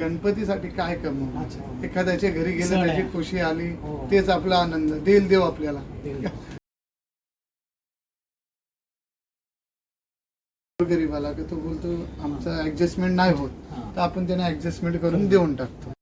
गणपतीसाठी काय. कमवणार एखाद्याच्या घरी गेलं. त्याची खुशी आली हो. तेच आपला आनंद देईल देव आपल्याला गरीबाला की तो बोलतो आमचं ऍडजस्टमेंट नाही होत. तर आपण त्यांना ऍडजस्टमेंट करून देऊन टाकतो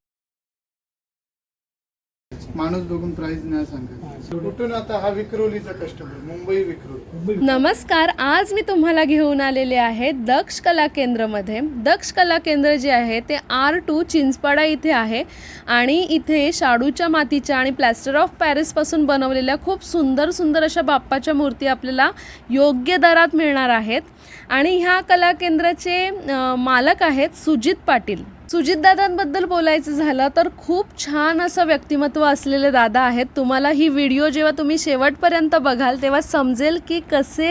माणूस बघून प्राइस नाही सांगत. कुठून आता हा विक्रोलीचा कस्टमर मुंबई विक्रोली. नमस्कार आज मी तुम्हाला घेऊन आलेले आहे दक्ष कला केंद्रमध्ये. दक्ष कला केंद्र जे आहे ते आर टू चिंचपाडा इथे आहे आणि इथे शाडूच्या मातीच्या आणि प्लॅस्टर ऑफ पॅरिसपासून बनवलेल्या खूप सुंदर सुंदर अशा बाप्पाच्या मूर्ती आपल्याला योग्य दरात मिळणार आहेत. आणि ह्या कला केंद्राचे मालक आहेत सुजित पाटील. सुजित दादांबद्दल बोलायचं झालं तर खूप छान असं व्यक्तिमत्व असलेले दादा आहेत. तुम्हाला ही व्हिडिओ जेव्हा तुम्ही शेवटपर्यंत बघाल तेव्हा समजेल की कसे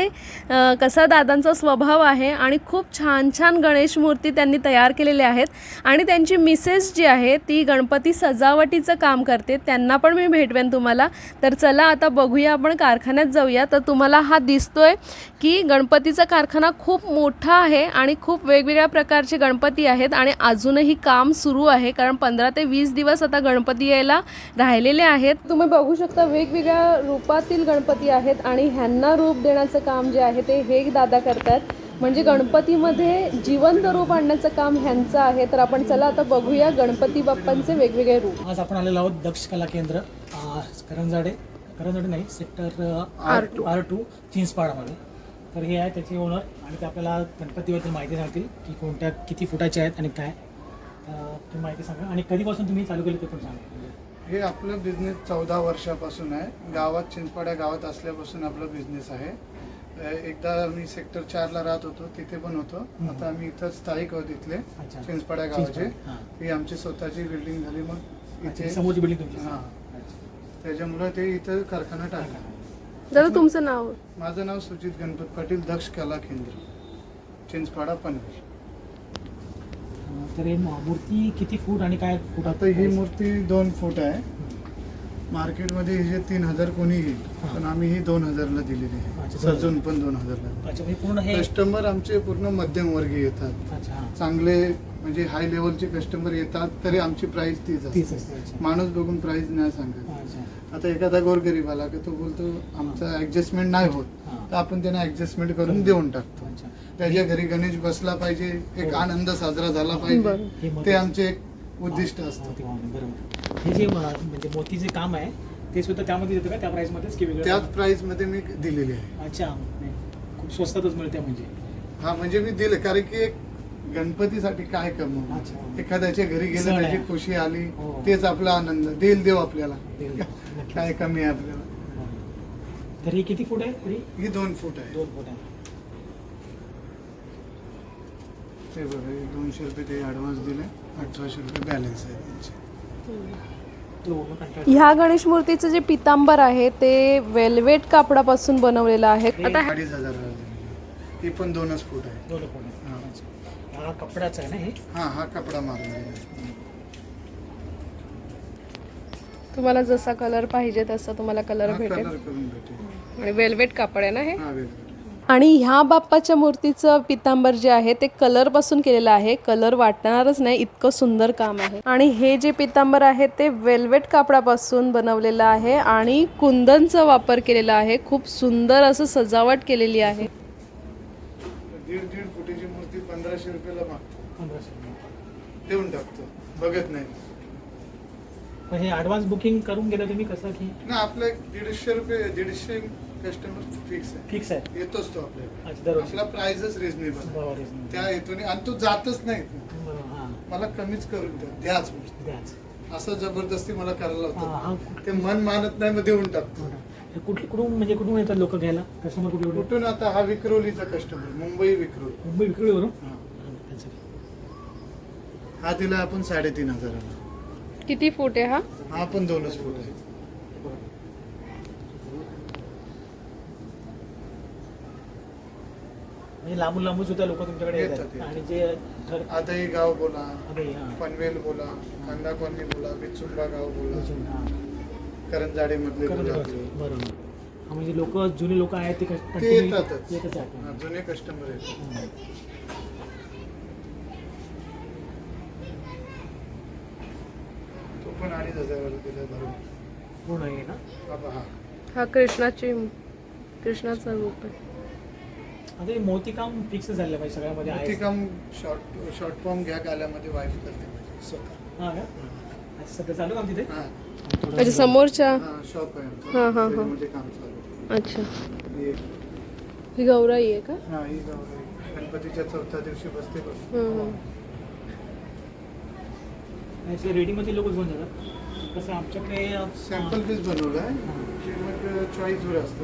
आ, कसा दादांचा स्वभाव आहे आणि खूप छान छान गणेश मूर्ती त्यांनी तयार केलेल्या आहेत. आणि त्यांची मिसेस जी आहे ती गणपती सजावटीचं काम करते. त्यांना पण मी भेटवेन तुम्हाला. तर चला आता बघूया आपण कारखान्यात जाऊया. तर तुम्हाला हा दिसतोय की गणपतीचा कारखाना खूप मोठा आहे आणि खूप वेगवेगळ्या प्रकारचे गणपती आहेत. आणि अजूनही काम सुरू आहे कारण पंधरा ते वीस दिवस आता गणपती यायला राहिलेले आहेत. तुम्ही बघू शकता वेगवेगळ्या रूपातील गणपती आहेत आणि ह्यांना रूप देण्याचं काम जे आहे ते हे दादा करतात. म्हणजे गणपतीमध्ये जिवंत रूप आणण्याचं काम ह्यांचं आहे. तर आपण चला आता बघूया गणपती बाप्पांचे वेगवेगळे रूप. आज आपण आलेलो आहोत दक्ष कला केंद्र करंजाडे करंजाडे नाही sector R two. R two चिंचपाडामध्ये. तर हे आहे त्याचे ओनर आणि ते आपल्याला गणपतीबद्दल माहिती सांगतील की कोणत्या किती फुटाचे आहेत आणि काय. तुम्ही माहिती सांगा. आणि कधीपासून तुम्ही चालू केलं ते पण सांगा. हे आपलं बिझनेस चौदा वर्षापासून आहे. गावात चिंचपाड्या गावात असल्यापासून आपला बिझनेस आहे. एकदा मी सेक्टर चारला राहत होतो तिथे पण होतो. आता आम्ही इथं स्थायिक आहोत इथले अच्छा. चिंचपाड्या गावाचे. हां. आमची स्वतःची बिल्डिंग झाली मग इथे समोरची बिल्डिंग तुमची. हां. त्याच्यामुळे ते इथं कारखाना टाकला. दादा तुमचं नाव? माझं नाव सुजित गणपत पाटील दक्ष कला केंद्र चिंचपाडा पनवेल. तर हे मूर्ती किती फूट आणि काय फूट आता ही मूर्ती दोन फूट आहे. मार्केटमध्ये ही जे तीन हजार कोणी घेईल हां. पण आम्ही ही दोन हजारला दिलेली आहे. सजून पण दोन हजारला. अच्छा म्हणजे पूर्ण हे कस्टमर आमचे पूर्ण मध्यमवर्गीय येतात. चांगले म्हणजे हाय लेवलचे कस्टमर येतात तरी आमची प्राइस तीच असते. माणूस बघून प्राइस नाही सांगत. आता एखादा गोरगरीब आला की तो बोलतो आमचं ऍडजस्टमेंट नाही होत. तर आपण त्यांना ऍडजस्टमेंट करून देऊन टाकतो. त्याच्या घरी गणेश बसला पाहिजे एक हो. आनंद साजरा झाला पाहिजे. ते आमचे एक उद्दिष्ट असतं. हे जे म्हणजे मोतीचे काम आहे ते सुद्धा त्यामध्ये येतं का? त्या प्राइस मध्येच की वेगळं त्याच प्राइसमध्ये मी दिलेली आहे. अच्छा. खूप स्वस्तातच मिळते म्हणजे. हा म्हणजे मी दिले कारण की एक गणपतीसाठी काय अच्छा. कमवणार एखाद्याच्या घरी गेलं त्याची. खुशी आली हो. तेच आपला आनंद. देईल देव आपल्याला. काय कमी आहे आपल्याला? बरोबर. तर हे किती फूट आहे तरी? ही दोन फूट आहे. दोन फूट आहे. ते बघा हे दोनशे रुपये ते ऍडव्हान्स दिले. अठराशे रुपये बॅलन्स आहे त्यांचे. ह्या गणेश मूर्तीचं जे पितांबर आहे ते वेल्वेट कापडापासून बनवलेलं आहे. आता अडीच हजार ही पण दोनच फूट आहे. दोन फूट. आहे हा. हा आहे ना हे? हा हा कपडा मारलेला आहे. तुम्हाला जसा कलर पाहिजे तसा तुम्हाला कलर हा भेटेल. कलर करून भेटेल. आणि वेल्वेट कापड आहे ना हे? हा वेगवेगळा आणि ह्या बाप्पाच्या मूर्तीचं पितांबर जे आहे ते कलरपासून केलेलं आहे. कलर वाटणारच नाही इतकं सुंदर काम आहे. आणि हे जे पितांबर आहे ते वेल्वेट कापडापासून बनवलेलं आहे आणि कुंदनचा वापर केलेला आहे. खूप सुंदर असं सजावट केलेली आहे. दीड दीड फुटीची मूर्ती पंधराशे रुपयाला मागतो. पंधराशे रुपये. देऊन टाकतो. बघत नाही. पण हे ॲडव्हान्स बुकिंग करून गेलं तुम्ही कसं की? ना आपलं एक दीडशे रुपये दीडशे कस्टमर फिक्स आहे. फिक्स आहे. येतोच तो आपल्याला. अच्छा दरवर्षी. आपला प्राइसच रिझनेबल बरोबर आहे. त्या हेतूने आणि तो जातच नाही. बरोबर, हां. मला कमीच करून द्या. द्याच द्याच. असं जबरदस्ती मला करायला हां, होतं. ते मन मानत नाही मग देऊन टाकतो. हे कुठे कुठून म्हणजे कुठून येतात लोक घ्यायला? कस्टमर कुठे कुठे कुठून आता हा विक्रोलीचा कस्टमर मुंबई विक्रोली. मुंबई विक्रीवरून हा. हा दिला आपण साडेतीन हजाराला. किती फूट आहे हा? हा पण दोनच फूट आहे. म्हणजे लांबून लांबून सुद्धा लोक तुमच्याकडे येतात. आणि जे आदई गाव बोला. पनवेल बोला कांदा कॉलनी बोला बिचुंबा गाव बोला. करंजाडे मधले. बरोबर म्हणजे लोक जुने लोक आहेत ते येतच. जुने कस्टमर आहेत. पण अडीच हजार दिलं भरून पूर्ण आहे ना बाबा हा हा कृष्णाची कृष्णाचा रूप आहे आता हे मोतीकाम फिक्स झालं पाहिजे सगळ्यामध्ये आहे. मोतीकाम शॉर्ट शॉर्ट फॉर्म घ्या गाल्यामध्ये वाईफ करते माझी स्वतः. हा का? अच्छा, सध्या चालू काम तिथे? हा. अच्छा समोरच्या? हा शॉप आहे आमचं. हा, हा, हा. त्याच्यामध्ये काम चालू अच्छा. आहे. हे- ही गौराई आहे का? हा ही गौराई. गणपतीच्या चौथ्या दिवशी बसते बघ. हम्म, हम्म. असे रेडीमध्ये लोक घेऊन जातात. कसं आमच्याकडे अं, सॅम्पल पीस बनवलं आहे. ते मग चॉईसवर असतं.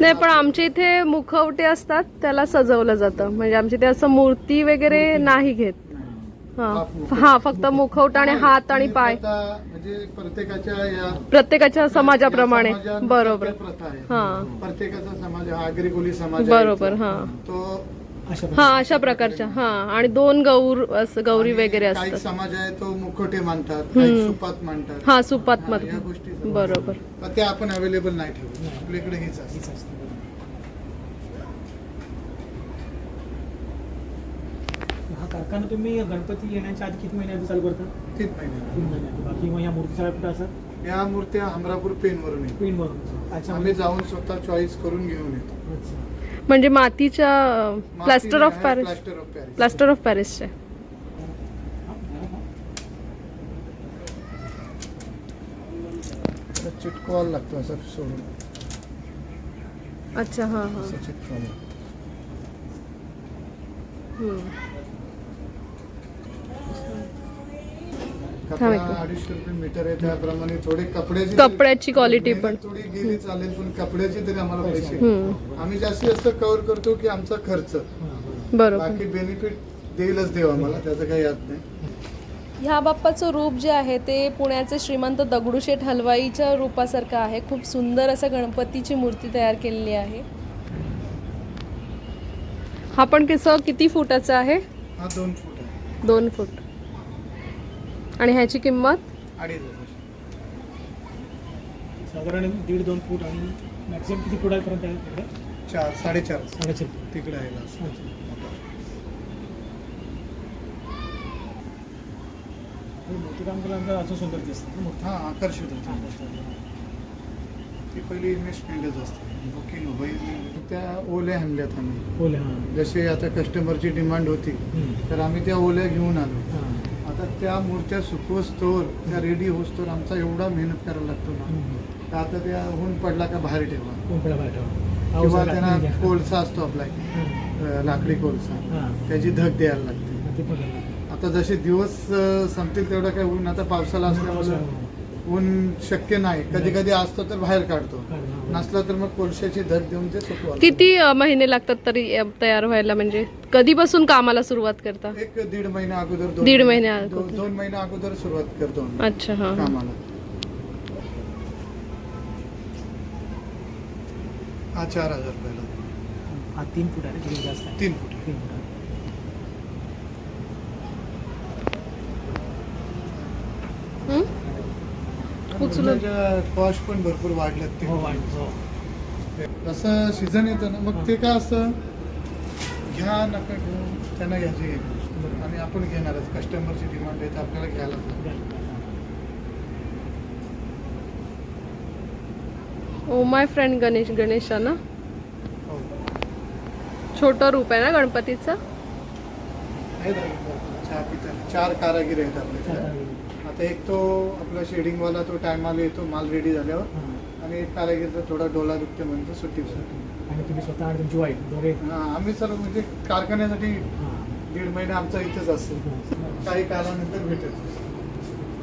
नाही पण आमच्या इथे मुखवटे असतात त्याला सजवलं जातं. म्हणजे आमच्या इथे असं मूर्ती वगैरे नाही घेत. हा. हा फक्त मुखवटा आणि हात आणि पाय. म्हणजे प्रत्येकाच्या या प्रत्येकाच्या समाजाप्रमाणे. बरोबर. हा. प्रत्येकाचा समाज हा आगरी कोली समाज. बरोबर हा. तो हा. अशा प्रकारच्या. हा आणि दोन गौर असं गौरी वगैरे काही असतात. समाज आहे तो मुखोटे मानतात. सुपात मानतात. हा सुपात गोष्टी. बरोबर. ते आपण अवेलेबल नाही ठेवू आपल्याकडे हीच असते. हीच असते. हा कारखाना तुम्ही गणपती येण्याच्या आधी किती महिन्यात चालू करता? तीन महिने. तीन महिन्यात बाकी मग या मूर्तीच्या कुठं असं? या मूर्त्या हमरापूर पेन वरून येतात. पिन भरून अच्छा आम्ही जाऊन स्वतः चॉईस करून घेऊन येतो. अच्छा. म्हणजे मातीच्या plaster of Paris. Plaster of Paris. Plaster of पॅरिसचे. हा. चिटकवायला लागतो असं सोडून. अच्छा हा हा. अडीचशे रुपये मीटर आहे त्याप्रमाणे थोडे कपड्याची कपड्याची क्वालिटी पण. थोडी गेली चालेल पण कपड्याची तरी आम्हाला पैसे. हम्म. आम्ही जास्तीत जास्त कव्हर करतो की आमचा खर्च. बरोबर. बरोबर बाकी बेनिफिट देईलच देव आम्हाला त्याचं काही याद नाही. ह्या बाप्पाचं रूप जे आहे ते पुण्याचे श्रीमंत दगडूशेठ हलवाईच्या रूपासारखं आहे. खूप सुंदर असं गणपतीची मूर्ती तयार केलेली आहे. हा पण कसं किती फुटाचा आहे? हा दोन फूट आहे. दोन फूट. आणि ह्याची किंमत अडीच हजार साधारण दीड दोन फूट आणि मॅक्झिमम किती फुटापर्यंत आहे तिकडे चार साडेचार साडेचार. तिकडे आहे. हे मूर्तीकाम केल्यानंतर अजून सुंदर दिसतं ना मूर्ती. हा आकर्षित होतं. ती पहिली इन्व्हेस्टमेंटच असते बुकिंग होईल त्या ओल्या आणल्यात आम्ही हां जसे आता कस्टमरची डिमांड होती. तर आम्ही त्या ओल्या घेऊन आलो हां. आता त्या मूर्त्या सुकवस्तोवर त्या रेडी होस्तोवर आमचा एवढा मेहनत करायला लागतो ना. तर आता त्या ऊन पडला का बाहेर ठेवा कोंबड्या बाहेर ठेवा. किंवा त्यांना. कोळसा असतो आपला लाकडी कोळसा. त्याची धग द्यायला लागते. आता जसे दिवस संपतील तेवढं काय ऊन आता पावसाला असल्यामुळे ऊन शक्य नाही कधी कधी असतो तर बाहेर काढतो. नसला तर मग कोळशाची धग देऊन ते सुकवा किती अ, महिने लागतात तरी अ, तयार व्हायला? म्हणजे कधीपासून कामाला सुरुवात करता? एक दीड महिना अगोदर दोन दीड महिने- दो- अगोदर. दोन महिन्या अगोदर सुरुवात करतो आम्ही अच्छा हा. हा. कामाला. हा चार हजार रुपयाला. हा तीन फूट आहे किती जास्त आहे? तीन फूट. तीन फूट. कॉस्ट पण भरपूर वाढल्यात हो वाढ ते हो. जसं सीझन येतं ना मग ते काय असतं घ्या नका घेऊ त्यांना घ्यायची आणि आपण घेणारच. कस्टमरची डिमांड आहे तर आपल्याला घ्यायला oh my friend Ganesh Ganesha ना? हो. छोटं रूप आहे ना गणपतीचं? चार कारागीर आहेत आपल्याकडे आता एक तो आपला शेडिंगवाला तो टायमाला येतो माल रेडी झाल्यावर. आणि एक कारागीरचा थोडा डोला दुखते म्हणतो सुट्टी आणि तुम्ही स्वतः आणि तुमची वाईफ दोघे? आम्ही सर्व म्हणजे कारखान्यासाठी हां. दीड महिना आमचा इथंच असतो. काही कालानंतर भेटत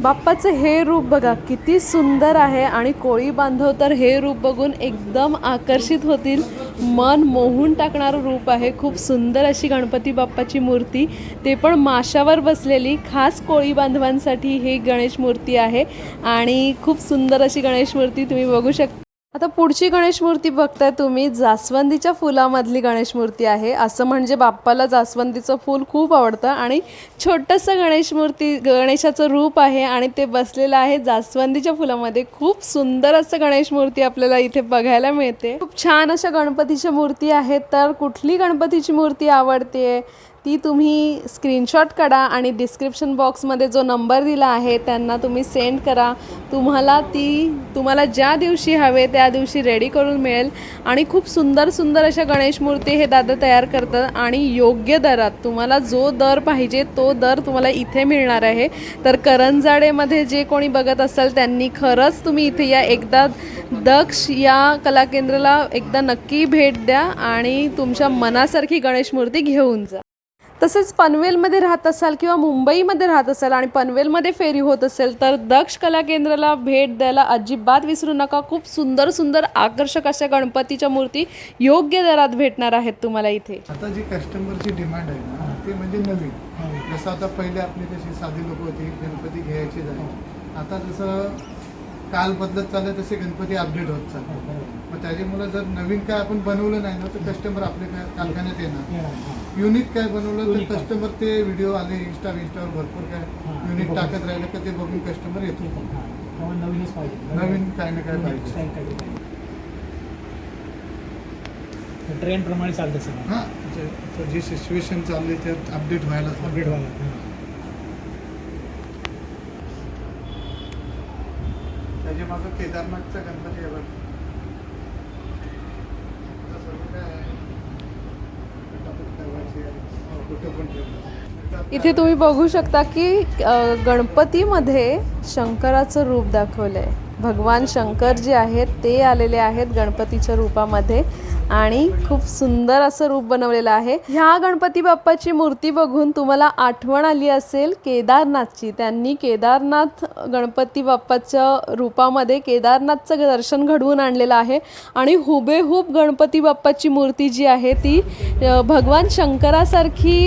बाप्पाचं हे रूप बघा किती सुंदर आहे आणि कोळी बांधव तर हे रूप बघून एकदम आकर्षित होतील. मन मोहून टाकणारं रूप आहे. खूप सुंदर अशी गणपती बाप्पाची मूर्ती. ते पण माशावर बसलेली खास कोळी बांधवांसाठी ही गणेश मूर्ती आहे. आणि खूप सुंदर अशी गणेश मूर्ती तुम्ही बघू शकता. आता पुढची गणेश मूर्ती बघताय तुम्ही. जास्वंदीच्या फुलामधली गणेश मूर्ती आहे. असं म्हणजे बाप्पाला जास्वंदीचं फूल खूप आवडतं आणि छोटंसं गणेश मूर्ती गणेशाचं रूप आहे आणि ते बसलेलं आहे जास्वंदीच्या फुलामध्ये. खूप सुंदर असं गणेश मूर्ती आपल्याला इथे बघायला मिळते. खूप छान अशा गणपतीच्या मूर्ती आहेत. तर कुठली गणपतीची मूर्ती आवडते? ती तुम्ही स्क्रीनशॉट काढा आणि डिस्क्रिप्शन बॉक्समध्ये जो नंबर दिला आहे त्यांना तुम्ही सेंड करा. तुम्हाला ती तुम्हाला ज्या दिवशी हवे त्या दिवशी रेडी करून मिळेल. आणि खूप सुंदर सुंदर अशा गणेश मूर्ती हे दादा तयार करतात आणि योग्य दरात तुम्हाला जो दर पाहिजे तो दर तुम्हाला इथे मिळणार आहे. तर करंजाडेमध्ये जे कोणी बघत असाल त्यांनी खरंच तुम्ही इथे या. एकदा दक्ष या कला केंद्राला एकदा नक्की भेट द्या आणि तुमच्या मनासारखी गणेश मूर्ती घेऊन जा. तसेच पनवेलमध्ये राहत असाल किंवा मुंबईमध्ये राहत असाल आणि पनवेलमध्ये फेरी होत असेल तर दक्ष कला केंद्राला भेट द्यायला अजिबात विसरू नका. खूप सुंदर सुंदर आकर्षक अशा गणपतीच्या मूर्ती योग्य दरात भेटणार आहेत तुम्हाला इथे. आता जी कस्टमरची डिमांड आहे ना ते म्हणजे नवीन. जसं आता पहिले आपली कशी साधी लोक होती गणपती घ्यायचे झाले. आता जसं काल बदलत चाललं तसे गणपती अपडेट होत चालले मग त्याच्यामुळे जर नवीन काय आपण बनवलं नाही ना तर कस्टमर आपल्या काय कारखान्यात येणार युनिक काय बनवलं. तर कस्टमर ते व्हिडिओ आले इंस्टा इंस्टावर भरपूर काय. युनिक बघून. टाकत राहिलं का ते बघून कस्टमर येतो नवीनच पाहिजे नवीन काय ना काय पाहिजे. स्टाईल काहीतरी पाहिजे ट्रेंड प्रमाणे चालतं सगळं हां जे- सिच्युएशन चालली त्यात अपडेट व्हायलाच लागतं. अपडेट व्हायला म्हणजे माझं केदारनाथचा गणपती आहे बघ. इथे तुम्ही बघू शकता की गणपतीमध्ये शंकराचं रूप दाखवलं आहे भगवान शंकर जे आहेत ते आलेले आहेत गणपतीच्या रूपामध्ये. आणि खूप सुंदर असं रूप बनवलेलं आहे. ह्या गणपती बाप्पाची मूर्ती बघून तुम्हाला आठवण आली असेल केदारनाथची. त्यांनी केदारनाथ गणपती बाप्पाच्या रूपामध्ये केदारनाथचं दर्शन घडवून आणलेलं आहे. आणि हुबेहूब गणपती बाप्पाची मूर्ती जी आहे ती भगवान शंकरासारखी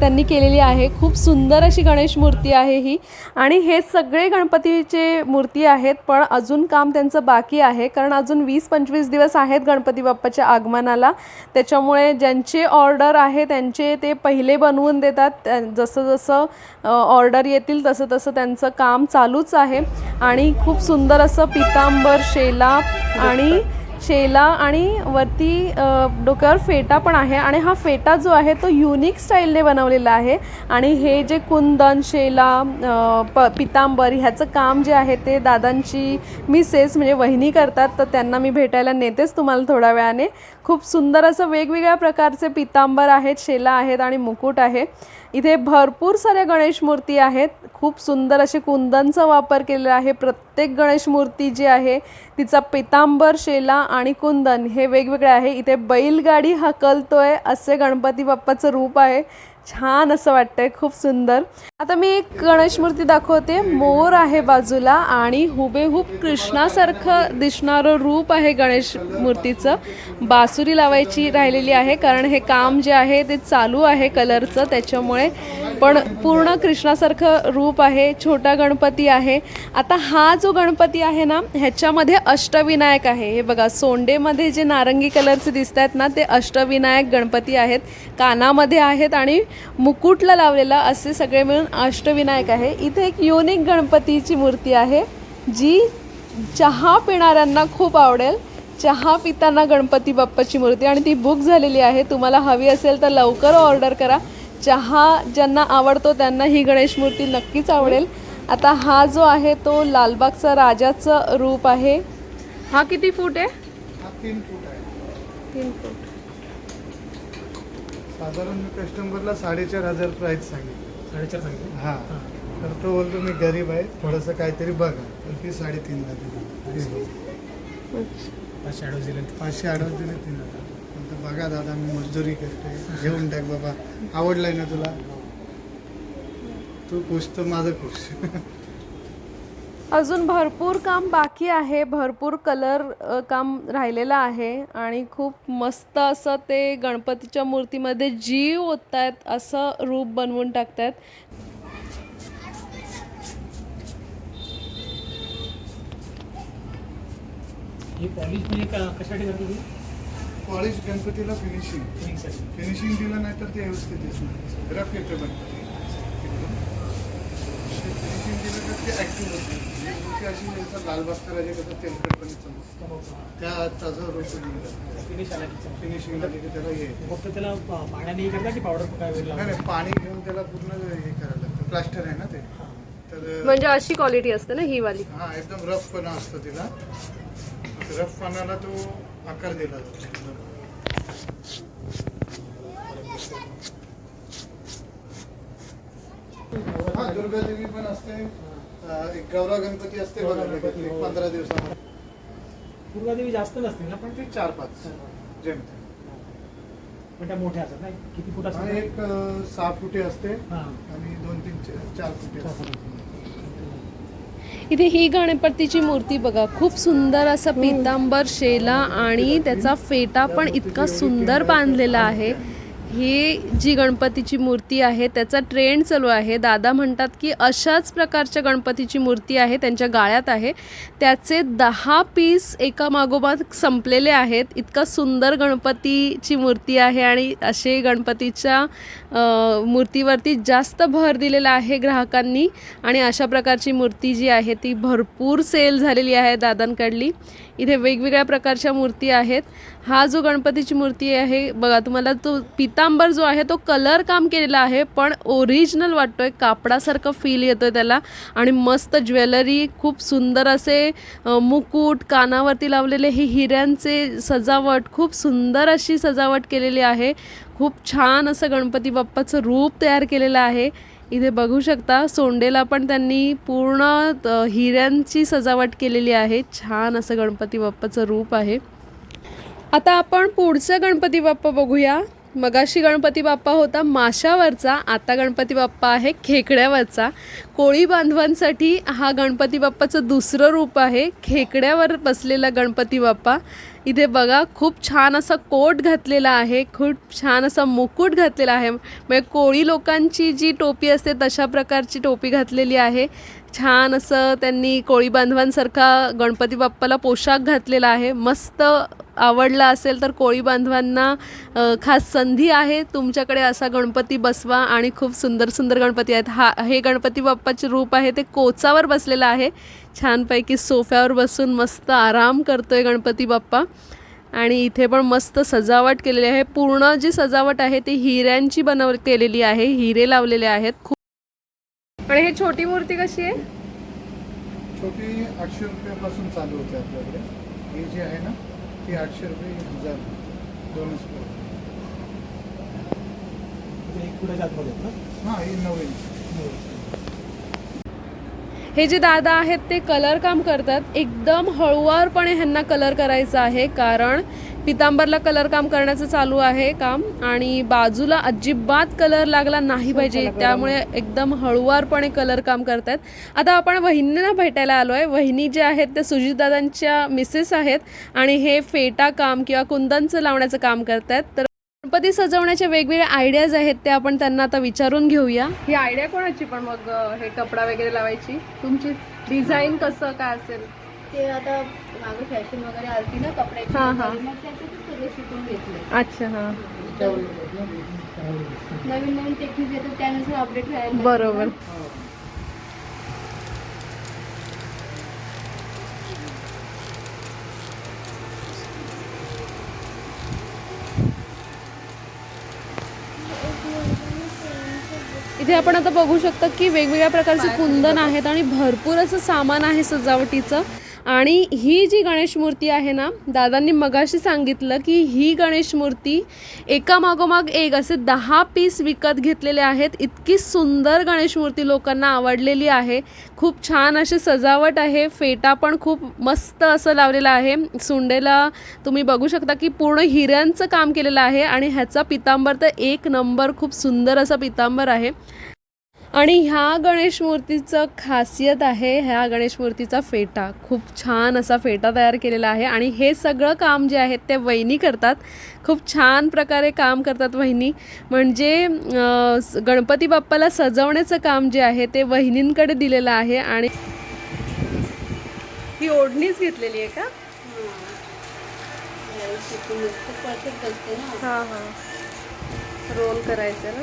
त्यांनी केलेली आहे. खूप सुंदर अशी गणेश मूर्ती आहे ही. आणि हे सगळे गणपतीचे मूर्ती आहेत पण अजून काम त्यांचं बाकी आहे. कारण अजून वीस पंचवीस दिवस आहेत गणपती बाप्पाच्या आग आगमनाला त्याच्यामुळे ज्यांचे ऑर्डर आहे त्यांचे ते पहिले बनवून देतात. जसं जसं ऑर्डर येतील तसं तसं त्यांचं काम चालूच आहे. आणि खूप सुंदर असं पितांबर शेला आणि शेला आणि वरती डोक्यावर फेटा पण आहे आणि हा फेटा जो आहे तो युनिक स्टाईलने बनवलेला आहे. आणि हे जे कुंदन शेला प पितांबर ह्याचं काम जे आहे ते दादांची मिसेस म्हणजे वहिनी करतात. तर त्यांना मी भेटायला नेतेच तुम्हाला थोड्या वेळाने. खूप सुंदर असं वेगवेगळ्या प्रकारचे पितांबर आहेत शेला आहेत आणि मुकुट आहे. इथे भरपूर साऱ्या गणेश मूर्ती आहेत. खूप सुंदर असे कुंदनचा वापर केलेला आहे. प्रत्येक गणेश मूर्ती जी आहे तिचा पितांबर शेला आणि कुंदन हे वेगवेगळे आहे. इथे बैलगाडी हकलतोय असे गणपती बाप्पाचं रूप आहे. छान असं वाटतंय. खूप सुंदर. आता मी एक गणेश मूर्ती दाखवते. मोर आहे बाजूला आणि हुबेहूब कृष्णासारखं दिसणारं रूप आहे गणेश मूर्तीचं. बासुरी लावायची राहिलेली आहे कारण हे काम जे आहे ते चालू आहे कलरचं. त्याच्यामुळे पण पूर्ण कृष्णासारखं रूप आहे छोटा गणपती आहे. आता हा जो गणपती आहे ना ह्याच्यामध्ये अष्टविनायक आहे. हे बघा सोंडेमध्ये जे नारंगी कलरचे दिसत आहेत ना ते अष्टविनायक गणपती आहेत. कानामध्ये आहेत आणि मुकुटला लावलेला असे सगळे मिळून अष्टविनायक आहे. इथे एक युनिक गणपतीची मूर्ती आहे जी चहा पिणाऱ्यांना खूप आवडेल. चहा पिताना गणपती बाप्पाची मूर्ती. आणि ती बुक झालेली आहे. तुम्हाला हवी असेल तर लवकर ऑर्डर करा. चहा ज्यांना आवडतो त्यांना ही गणेश मूर्ती नक्कीच आवडेल. आता हा जो आहे तो लालबागचा राजाचं रूप आहे. हा किती फूट आहे? हा तीन फूट आहे. तीन फूट. साधारण मी कस्टमरला साडेचार हजार प्राईस सांगितली. साडेचार सांगितलं? हां. तर तो बोलतो मी गरीब आहे थोडंसं काहीतरी बघा. तर ती साडेतीन झाली पाच शॅडोज दिले. पाचशे अडवून दिले तीन हजार. बघा दादा मी मजदुरी करते. घेऊन टाक बाबा. आवडलंय ना तुला? तू खुश तर माझं खुश. अजून भरपूर काम बाकी आहे. भरपूर कलर अ, काम राहिलेलं आहे. आणि खूप मस्त असं ते गणपतीच्या मूर्तीमध्ये जीव ओततायत असं रूप बनवून टाकतायत. ही पॉलिश म्हणजे का- कशासाठी करतो तुम्ही? पॉलिश गणपतीला फिनिशिंग. फिनिशिंग दिलं नाही तर ते व्यवस्थित दिसणार ग्राफ येतं गणपती फिनिशिंग दिलं तर ते ॲक्टिव्ह होतं अशी जसं लाल बास्तराचे कसं तेलकटपणे चालू त्या त्याचं रोज फिनिश आला. फिनिशिंग की त्याला हे. फक्त त्याला पाण्याने हे करता की पावडर नाही नाही पाणी घेऊन त्याला पूर्ण हे करायला लागतं. प्लास्टर आहे ना ते. तर म्हणजे अशी क्वालिटी असते ना ही वाली. हा एकदम रफपणा असतो तिला. रफपणाला तो आकार दिला जातो. दुर्गा देवी पण असते. एक गौरा गणपती असते बघा हो. पंधरा दिवसामध्ये. दुर्गादेवी जास्त नसते ना पण ते चार पाच. जेमते पण त्या मोठ्या असतात ना किती फूट हा असतात एक सहा फुटे असते हा. आणि दोन तीन चार फुटे असते इथे ही गणपतीची मूर्ती बघा खूप सुंदर असं पितांबर शेला आणि त्याचा फेटा पण इतका सुंदर बांधलेला आहे. ही जी गणपतीची मूर्ती आहे त्याचा ट्रेंड चालू आहे. दादा म्हणतात की अशाच प्रकारच्या गणपतीची मूर्ती आहे त्यांच्या गाळ्यात आहे. त्याचे दहा पीस एका मागोमाग संपलेले आहेत. इतका सुंदर गणपतीची मूर्ती आहे आणि असे गणपतीच्या मूर्तीवरती जास्त भर दिलेला आहे ग्राहकांनी. आणि अशा प्रकारची मूर्ती जी आहे ती भरपूर सेल झालेली आहे दादांकडली. इथे वेगवेगळ्या प्रकारच्या मूर्ती आहेत. हा जो गणपतीची मूर्ती आहे बघा तुम्हाला तो पितांबर जो आहे तो कलर काम केलेला आहे पण ओरिजिनल वाटतोय कापडासारखं फील येतोय त्याला. आणि मस्त ज्वेलरी खूप सुंदर असे मुकुट कानावरती लावलेले हे हिऱ्यांचे सजावट खूप सुंदर अशी सजावट केलेली आहे. खूप छान असं गणपती बाप्पाचं रूप तयार केलेलं आहे. इथे बघू शकता सोंडेला पण त्यांनी पूर्ण हिऱ्यांची सजावट केलेली आहे. छान असं गणपती बाप्पाचं रूप आहे. आता आपण पुढचं गणपती बाप्पा बघूया. मगाशी गणपती बाप्पा होता माशावरचा आता गणपती बाप्पा आहे खेकड्यावरचा. कोळी बांधवांसाठी हा गणपती बाप्पाचं दुसरं रूप आहे खेकड्यावर बसलेला गणपती बाप्पा. इथे बघा खूप छान असा कोट घातलेला आहे खूप छान असा मुकुट घातलेला आहे. म्हणजे कोळी लोकांची जी टोपी असते तशा प्रकारची टोपी घातलेली आहे. छान असं त्यांनी कोळी बांधवांसारखा गणपती बाप्पाला पोशाख घातलेला आहे मस्त आवडला असेल तर कोळी बांधवांना खास संधी आहे. तुमच्याकडे असा गणपती बसवा आणि खूप सुंदर सुंदर गणपती आहेत. हा हे गणपती बाप्पाचे रूप आहे. ते कोचावर बसलेलं आहे. छानपैकी सोफ्यावर बसून मस्त आराम करतोय गणपती बाप्पा. आणि इथे पण मस्त सजावट केलेली आहे. पूर्ण जी सजावट आहे ती हिऱ्यांची बनव केलेली आहे. हिरे लावलेले आहेत. खूप आणि हे छोटी मूर्ती कशी आहे? छोटी आठशे रुपयापासून चालू होते आपल्याकडे. हे जे आहे ना ती आठशे रुपये हजार दोनच रुपये. एक फुटाच्या आतमध्ये आहेत ना? हा ही नऊ इंच हे जे दादा आहेत ते कलर काम करतात. एकदम हळुवारपणे ह्यांना कलर करायचं आहे कारण पितांबरला कलर काम करण्याचं चालू आहे काम आणि बाजूला अजिबात कलर लागला नाही पाहिजे त्यामुळे एकदम हळुवारपणे कलर काम करतात आता आपण वहिनींना भेटायला आलो आहे वहिनी जे आहेत ते सुजितदादांच्या मिसेस आहेत आणि हे फेटा काम किंवा कुंदनचं लावण्याचं काम करतात तर गणपती सजवण्याच्या वेगवेगळ्या आयडियाज आहेत ते आपण त्यांना आता विचारून घेऊया. ही आयडिया कोणाची पण मग हे कपडा वगैरे लावायची? तुमची डिझाईन कसं काय असेल? ते आता मागे फॅशन वगैरे आलती ना कपड्याची हा, हा. मग त्याच्यातच सगळे शिकून घेतले अच्छा हां. नवीन नवीन टेक्निक येतात त्यानुसार अपडेट राहायला लागतं बरोबर. इथे आपण आता बघू शकता की वेगवेगळ्या प्रकारचे कुंदन आहेत आणि भरपूर असं सामान आहे सजावटीचं. आणि ही जी गणेश मूर्ती आहे ना दादांनी मगाशी सांगितलं की ही गणेश मूर्ती एकामागोमाग एक असे दहा पीस विकत घेतलेले आहेत. इतकी सुंदर गणेश मूर्ती लोकांना आवडलेली आहे. खूप छान अशी सजावट आहे. फेटा पण खूप मस्त असं लावलेला आहे. सुंडेला तुम्ही बघू शकता की पूर्ण हिऱ्यांचं काम केलेलं आहे आणि ह्याचा पितांबर तर एक नंबर खूप सुंदर असा पितांबर आहे. आणि ह्या गणेश मूर्तीचं खासियत आहे ह्या गणेश मूर्तीचा फेटा. खूप छान असा फेटा तयार केलेला आहे आणि हे सगळं काम जे आहे ते वहिनी करतात. खूप छान प्रकारे काम करतात वहिनी. म्हणजे गणपती बाप्पाला सजवण्याचं काम जे आहे ते वहिनींकडे दिलेलं आहे आणि ही ओढणीच घेतलेली आहे का? हां. हां रोल करायचं ना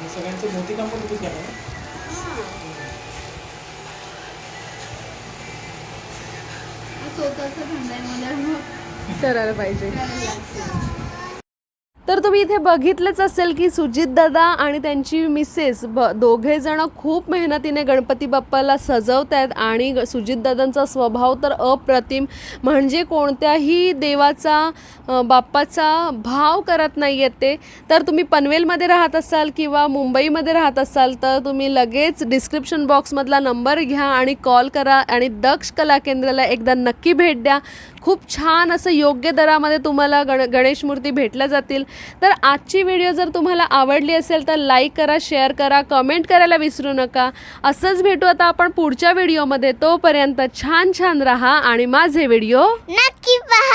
ते. सगळ्यांचं मोतीकाम पण तुम्हीच करता ना? स्वतःचं धंदा आहे मला मग करायला पाहिजे करायला लागतं. तर तुम्ही इथे बघितलंच असेल की सुजित दादा आणि त्यांची मिसेस ब दोघे जण खूप मेहनतीने गणपती बाप्पाला सजवत आहेत आणि ग- सुजितदादांचा स्वभाव तर अप्रतिम. म्हणजे कोणत्याही देवाचा बाप्पाचा भाव करत नाही आहेत ते. तर तुम्ही पनवेलमध्ये राहत असाल किंवा मुंबईमध्ये राहत असाल तर तुम्ही लगेच डिस्क्रिप्शन बॉक्समधला नंबर घ्या आणि कॉल करा आणि दक्ष कला केंद्राला एकदा नक्की भेट द्या. खूप छान असं योग्य दरामध्ये तुम्हाला गण गणेश मूर्ती भेटल्या जातील. तर आजची व्हिडिओ जर तुम्हाला आवडली असेल तर लाईक करा शेअर करा कमेंट करायला विसरू नका. असंच भेटू आता आपण पुढच्या व्हिडिओमध्ये. तोपर्यंत छान छान राहा आणि माझे व्हिडिओ नक्की पहा.